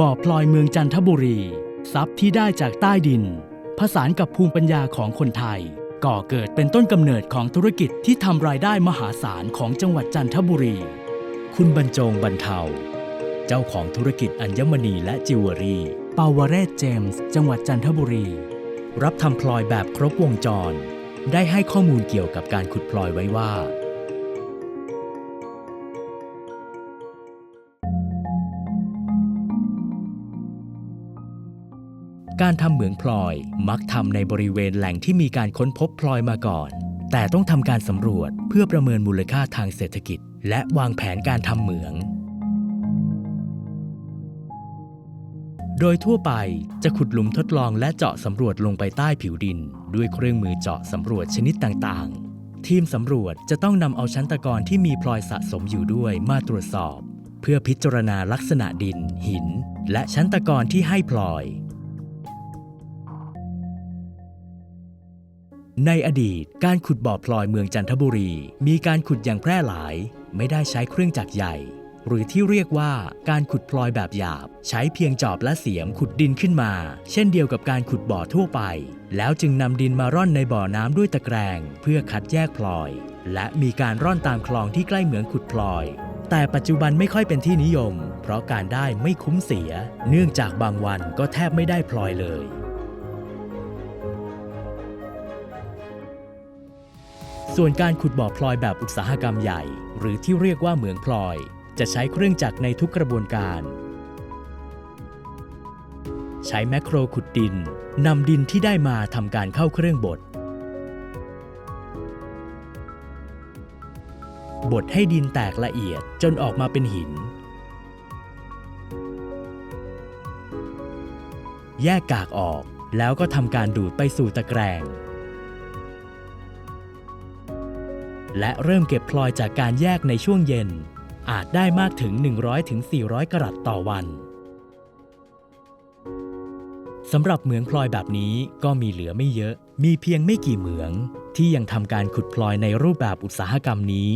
บ่อพลอยเมืองจันทบุรี ทรัพย์ที่ได้จากใต้ดิน ผสานกับภูมิปัญญาของคนไทย ก่อเกิดเป็นต้นกำเนิดของธุรกิจที่ทำรายได้มหาศาลของจังหวัดจันทบุรี คุณบรรจงบรรเทา เจ้าของธุรกิจอัญมณีและจิวเวลรี่ ปาวเรศเจมส์ จังหวัดจันทบุรี รับทำพลอยแบบครบวงจร ได้ให้ข้อมูลเกี่ยวกับการขุดพลอยไว้ว่า การทำเหมืองพลอยมักทำในบริเวณแหล่งที่มีการค้นพบพลอยมาก่อน แต่ต้องทำการสำรวจเพื่อประเมินมูลค่าทางเศรษฐกิจ และวางแผนการทำเหมือง โดยทั่วไปจะขุดหลุมทดลองและเจาะสำรวจลงไปใต้ผิวดิน ด้วยเครื่องมือเจาะสำรวจชนิดต่างๆ ทีมสำรวจจะต้องนำเอาชั้นตะกอนที่มีพลอยสะสมอยู่ด้วยมาตรวจสอบ เพื่อพิจารณาลักษณะดิน หิน และชั้นตะกอนที่ให้พลอย ในอดีตการขุดบ่อพลอยเมืองจันทบุรี มีการขุดอย่างแพร่หลาย ไม่ได้ใช้เครื่องจักรใหญ่ หรือที่เรียกว่าการขุดพลอยแบบหยาบ ใช้เพียงจอบและเสียมขุดดินขึ้นมา เช่นเดียวกับการขุดบ่อทั่วไป แล้วจึงนำดินมาร่อนในบ่อน้ำด้วยตะแกรง เพื่อคัดแยกพลอย และมีการร่อนตามคลองที่ใกล้เหมืองขุดพลอย แต่ปัจจุบันไม่ค่อยเป็นที่นิยม เพราะการได้ไม่คุ้มเสีย เนื่องจากบางวันก็แทบไม่ได้พลอยเลยส่วนการขุดบ่อพลอยแบบอุตสาหกรรมใหญ่ หรือที่เรียกว่าเหมืองพลอย จะใช้เครื่องจักรในทุกกระบวนการ ใช้แมคโครขุดดินนำดินที่ได้มาทำการเข้าเครื่องบด บดให้ดินแตกละเอียดจนออกมาเป็นหิน แยกกากออกแล้วก็ทำการดูดไปสู่ตะแกรงและเริ่มเก็บพลอยจากการแยกในช่วงเย็น อาจได้มากถึง 100-400 กรัตต่อวันสำหรับเหมืองพลอยแบบนี้ก็มีเหลือไม่เยอะ มีเพียงไม่กี่เหมือง ที่ยังทำการขุดพลอยในรูปแบบอุตสาหกรรมนี้